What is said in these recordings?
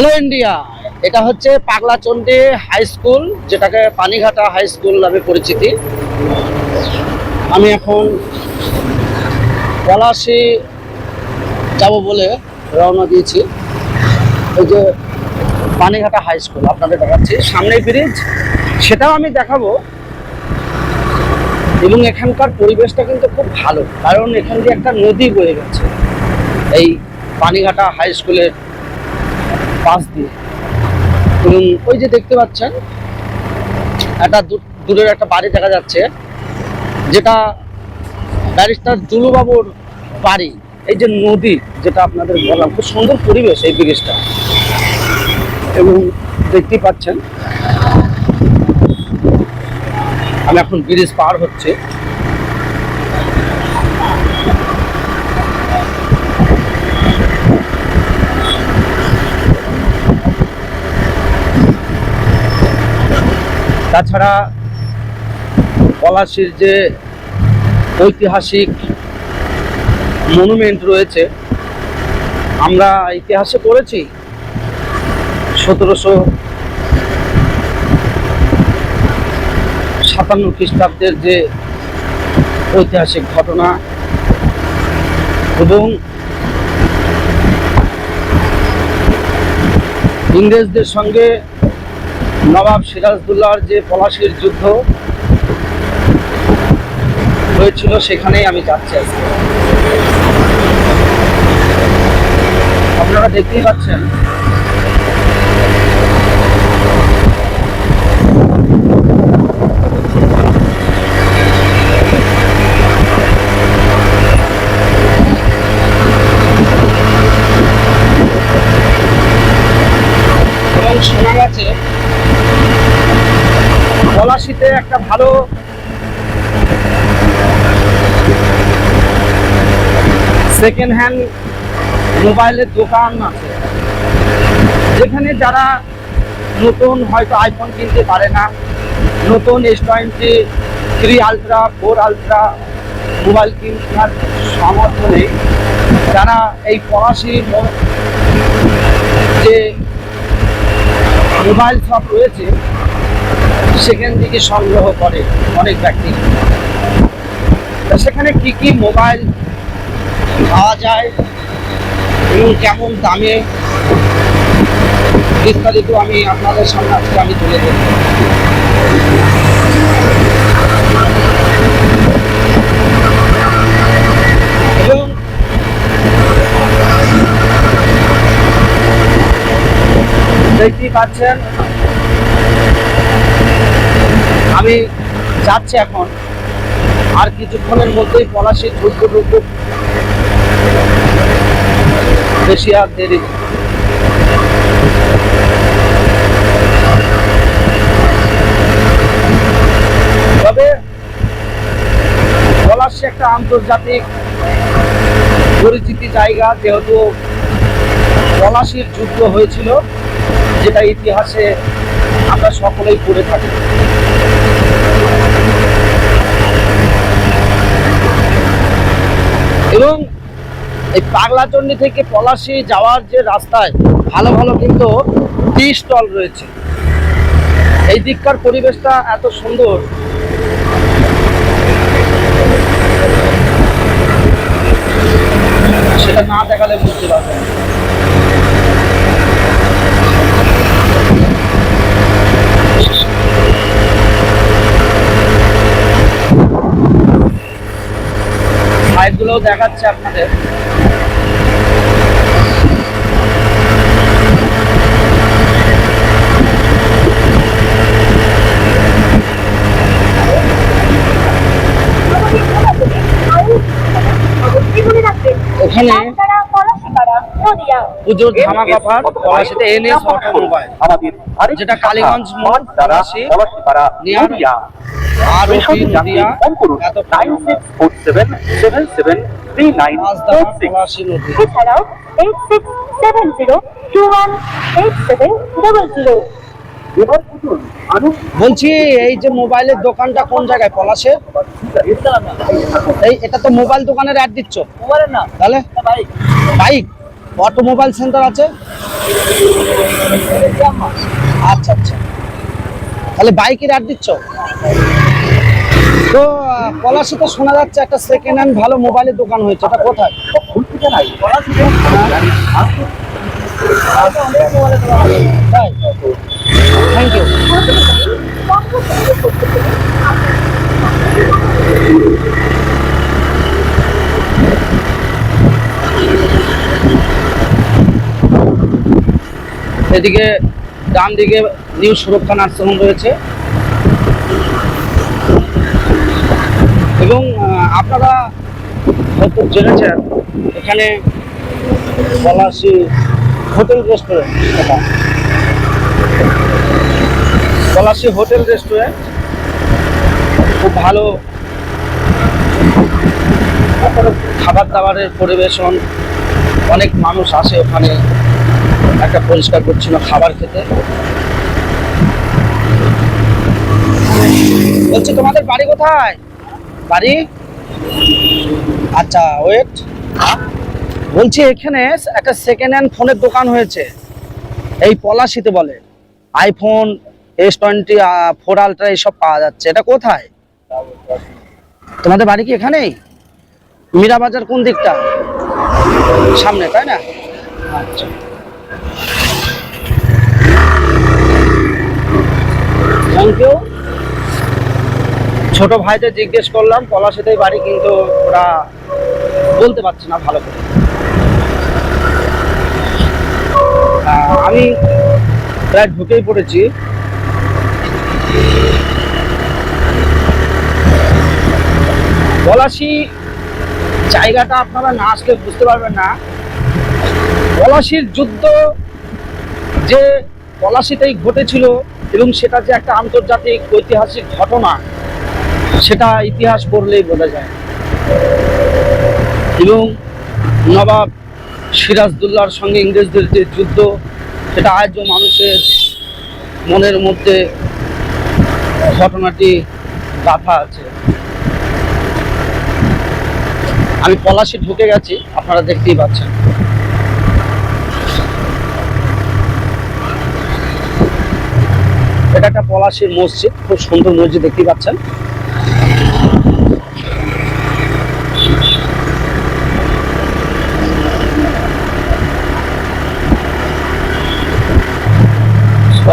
Hello India এটা হচ্ছে পাগলাচন্ডী high school যেটাকে পানিঘাটা হাই স্কুল নামে পরিচিতি। আমি এখন পলাশি যাব বলে রওনা দিয়েছি। ওই যে পানিঘাটা হাই স্কুল আপনাদের দেখাচ্ছি। সামনে ব্রিজ সেটাও আমি দেখাবো। এবং এখানকার পরিবেশটা কিন্তু খুব ভালো, কারণ এখান দিয়ে একটা নদী বয়ে গেছে। এই পানিঘাটা হাই স্কুলের পাশ দিয়ে। এবং ওই যে দেখতে পাচ্ছেন, একটা দূর- দূরের একটা বাড়ি দেখা যাচ্ছে, যেটা ব্যারিস্টার জুলুবাবুর বাড়ি। এই যে নদী, যেটা আপনাদের বললাম, খুব সুন্দর পরিবেশ এই ব্রিজটা। এবং দেখতেই পাচ্ছেন, আমি এখন ব্রিজ পার হচ্ছে। তাছাড়া পলাশির যে ঐতিহাসিক মনুমেন্ট রয়েছে, আমরা ইতিহাসে পড়েছি সতেরোশো সাতান্ন খ্রিস্টাব্দের যে ঐতিহাসিক ঘটনা এবং ইংরেজদের সঙ্গে নবাব সিরাজদুল্লাহর যে পলাশির যুদ্ধ হয়েছিল সেখানেই আমি যাচ্ছি আজকে। আপনারা দেখতেই পাচ্ছেন এবং শোনা গেছে পলাশিতে একটা ভালো সেকেন্ড হ্যান্ড মোবাইলের দোকান আছে। যেখানে যারা নতুন হয়তো আইফোন কিনতে পারে না, নতুন S twenty three ultra four ultra mobile কিনার সামর্থ্য নেই। যারা এই মো- যে মোবাইল শপ রয়েছে, সেখান থেকে সংগ্রহ করে অনেক ব্যক্তি। সেখানে কি কি মোবাইল পাওয়া যায় এবং কেমন দামে বিস্তারিত আমি আপনাদের সামনে আজকে আমি তুলে দেব দেখতেই আমি যাচ্ছি এখন আর কিছুক্ষণের মধ্যেই পলাশি ঢুকবো ঢুকবো বেশি আর দেরি তবে পলাশি একটা আন্তর্জাতিক পরিচিতি জায়গা, যেহেতু পলাশির যুদ্ধ হয়েছিল, যেটা ইতিহাসে আমরা সকলেই পড়ে থাকি। এবং এই পাগলাচন্ডী থেকে পলাশি যাওয়ার যে রাস্তায় ভালো ভালো কিন্তু টি স্টল রয়েছে। এই দিককার পরিবেশটা এত সুন্দর। সেটা না দেখালে বুঝতে পারবেন দেখাচ্ছে আপনাদের। ওখানে পুজোর ধামাকা অফার পলাশিতে এনএস আমাদের যেটা কালীগঞ্জ মোড়, পলাশি, নিয়ার। আর বেসরকারি নদিয়া। এত nine six four seven seven seven three nine four six. এছাড়াও eight six seven zero two one eight seven double zero বলছি এই যে মোবাইলের দোকানটা কোন জায়গায়? পলাশে? এই এটা তো মোবাইল দোকানের অ্যাড দিচ্ছ। মোবাইলের না তাহলে? ভাই বাইক। অটোমোবাইল সেন্টার আছে? আচ্ছা আচ্ছা। তাহলে বাইকের অ্যাড দিচ্ছ? তো পলাশে তো শোনা যাচ্ছে একটা সেকেন্ড হ্যান্ড ভালো মোবাইলের দোকান হয়েছে। এটা কোথায়? তাই? থ্যাংক ইউ এদিকে ডান দিকে নিউ সুরক্ষা নার্সিংহোম রয়েছে। এবং আপনারা হয়তো জেনেছেন, এখানে Palashi hotel restaurant. Palashi hotel restaurant. খুব ভালো খাবার দাবারের পরিবেশন। অনেক মানুষ আসে ওখানে। একটা পরিষ্কার করছিল খাবার খেতে। বলছি, তোমাদের বাড়ি কোথায়? বাড়ি? আচ্ছা ওয়েট বলছি, এখানে একটা সেকেন্ড হ্যান্ড ফোনের দোকান হয়েছে। এই পলাশিতে বলে। IPhone, S twenty four ultra এইসব পাওয়া যাচ্ছে। এটা কোথায়? তোমাদের বাড়ি কি এখানেই? মীরা বাজার কোন দিকটা? সামনে, তাই না? আচ্ছা। থ্যাংক ইউ ছোট ভাইদের জিজ্ঞেস করলাম, পলাশিতেই বাড়ি, কিন্তু ওরা বলতে পারছে না ভালো করে। আমি প্রায় ঢুকেই পড়েছি। পলাশি জায়গাটা আপনারা না আসলে বুঝতে পারবেন না। পলাশির যুদ্ধ যে পলাশিতেই ঘটেছিল এবং সেটা যে একটা আন্তর্জাতিক ঐতিহাসিক ঘটনা, সেটা ইতিহাস পড়লেই বোঝা যায়। এবং নবাব সিরাজদুল্লার সঙ্গে ইংরেজদের যে যুদ্ধ সেটা আজও মানুষের মনের মধ্যে ঘটনাটি গাথা আছে। আমি পলাশি ঢুকে গেছি, আপনারা দেখতেই পাচ্ছেন। এটা একটা পলাশির মসজিদ, খুব সুন্দর মসজিদ, দেখতেই পাচ্ছেন।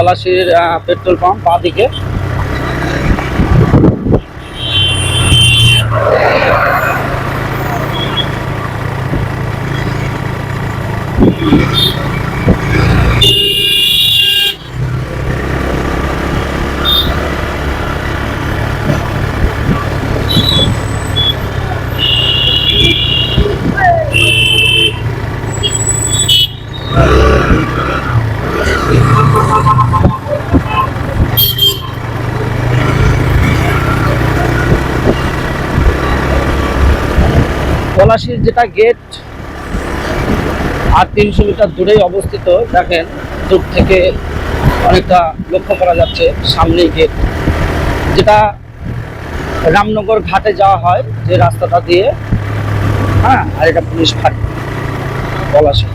পলাশির পেট্রোল পাম্প বা দিকে। পলাশির যেটা গেট আর তিনশো মিটার দূরেই অবস্থিত, দেখেন দূর থেকে অনেকটা লক্ষ্য করা যাচ্ছে সামনেই গেট যেটা রামনগর ঘাটে যাওয়া হয় যে রাস্তাটা দিয়ে হ্যাঁ আর এটা পুলিশ ফাঁড়ি। পলাশি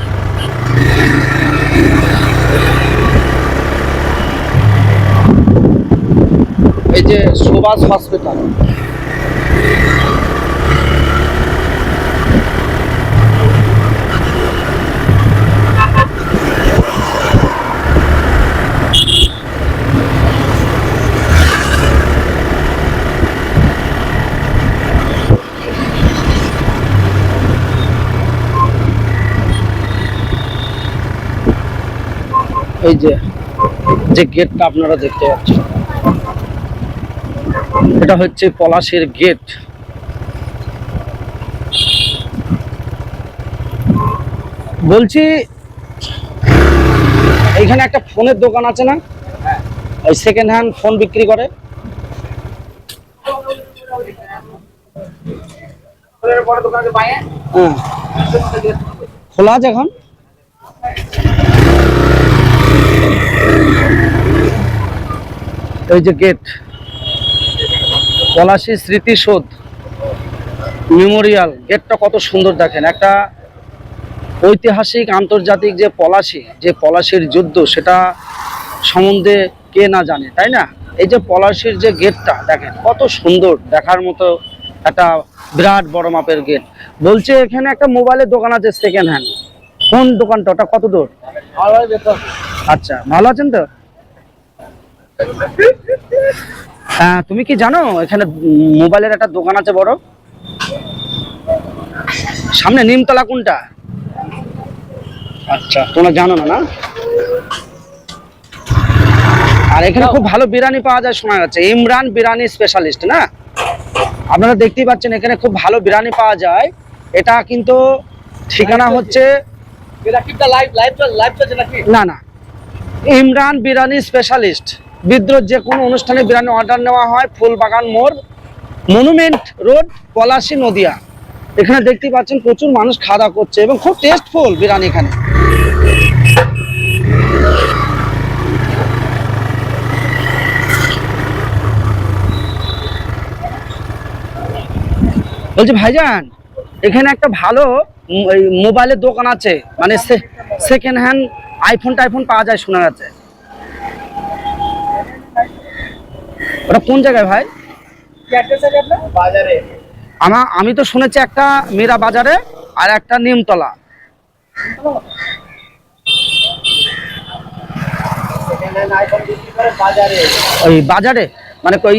এই যে সুভাষ হসপিটাল এই যে যে গেটটা আপনারা দেখতে পাচ্ছেন। এটা হচ্ছে পলাশের গেট বলছি এইখানে একটা ফোনের দোকান আছে না? ওই সেকেন্ড হ্যান্ড ফোন বিক্রি করে। হ্যাঁ। খোলা আছে এখন? এই যে গেট পলাশী স্মৃতিসৌধ মেমোরিয়াল গেটটা কত সুন্দর দেখেন। একটা ঐতিহাসিক আন্তর্জাতিক যে পলাশি, যে পলাশির যুদ্ধ, সেটা সম্বন্ধে কে না জানে, তাই না? এই যে পলাশির যে গেটটা দেখেন, কত সুন্দর দেখার মতো একটা বিরাট বড় মাপের গেট বলছে এখানে একটা মোবাইলের দোকান আছে সেকেন্ড হ্যান্ড কোন দোকানটা? ওটা কত দূর? আচ্ছা ভালো আছেন তো? হ্যাঁ তুমি কি জানো এখানে মোবাইলের একটা দোকান আছে বড়? সামনে নিমতলা কোনটা? আচ্ছা তোমরা জানো না না? আর এখানে খুব ভালো বিরিয়ানি পাওয়া যায় শোনা যাচ্ছে। ইমরান বিরিয়ানি স্পেশালিস্ট না? আপনারা দেখতেই পাচ্ছেন এখানে খুব ভালো বিরিয়ানি পাওয়া যায়। এটা কিন্তু ঠিকানা হচ্ছে না না। ইমরান বিরিয়ানি স্পেশালিস্ট বিদ্রোহ যে কোনো অনুষ্ঠানে বিরিয়ানি অর্ডার নেওয়া হয়, ফুলবাগান মোড় মনুমেন্ট রোড পলাশী নদিয়া। এখানে দেখতে পাচ্ছেন প্রচুর মানুষ খাওয়া করছে এবং খুব টেস্টফুল বিরিয়ানি এখানে। বলছি, ভাইজান, এখানে একটা ভালো মোবাইলের দোকান আছে। মানে সেকেন্ড হ্যান্ড আইফোন টাইফোন পাওয়া যায় শোনা যাচ্ছে। ওটা কোন জায়গায় ভাই? বাজারে। আমার আমি তো শুনেছি একটা মীরা বাজারে আর একটা নিমতলা। ওই বাজারে? মানে ওই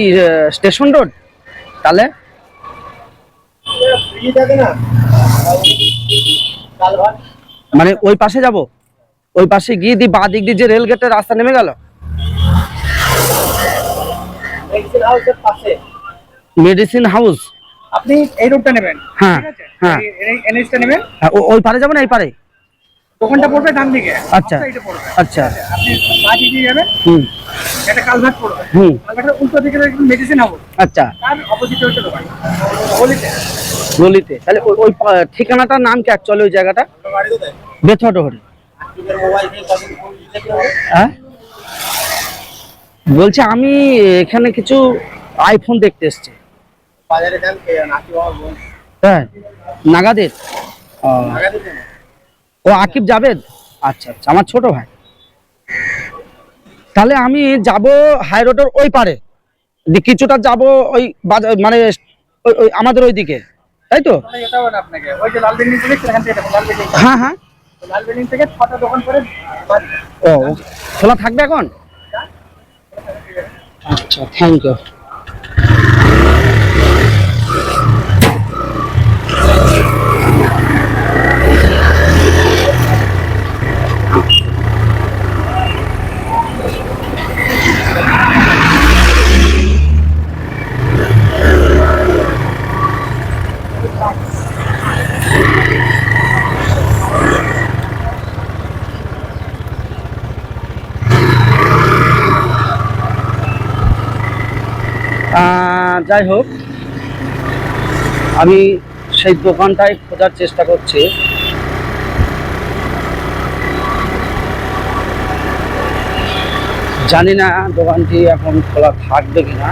স্টেশন রোড? তাহলে? ফ্রি থাকে না। কালভার মানে ওই পাশে যাব? ওই পাশে গিয়ে দি বা দিক দিয়ে যে রেল গেটের রাস্তা নেমে গেল? মেডিসিন হাউস আপনি এই রোডটা নেবেন। হ্যাঁ, হ্যাঁ। এনএসটা নেবেন। হ্যাঁ, ওই পারে যাব না এই পারে? দোকানটা পড়বে ডান দিকে। আচ্ছা। আচ্ছা। আপনি বাঁ দিকে যাবেন। হুম। একটা কালভার্ট পড়বে। হুম। কালভার্টের উল্টো দিকে মেডিসিন হাউস আচ্ছা। তার অপোজিটে হচ্ছে দোকান। গলিতে। গলিতে। তাহলে ওই- ঠিকানাটার নাম কি অ্যাকচুয়ালি ওই জায়গাটা? বাড়ি কোথায় হ্যাঁ? বলছি আমি এখানে কিছু আইফোন দেখতে এসেছি। হ্যাঁ নাগাদের। ও, আকিব জাবেদ আচ্ছা আচ্ছা আমার ছোট ভাই। তাহলে আমি যাব হাই রোডের ওই পারে। কিছুটা যাব ওই বাজার মানে আমাদের ওই দিকে তাই তো? তাহলে যেতে হবে না আপনাকে। ওই যে লাল বিল্ডিং থেকে সেখান থেকে যাবেন লাল বিল্ডিং হ্যাঁ হ্যাঁ। থেকে দোকান করে ও খোলা থাকবে এখন? আচ্ছা থ্যাংক ইউ যাই হোক, আমি সেই দোকানটাই খোঁজার চেষ্টা করছি। জানি না দোকানটি এখন খোলা থাকবে কিনা।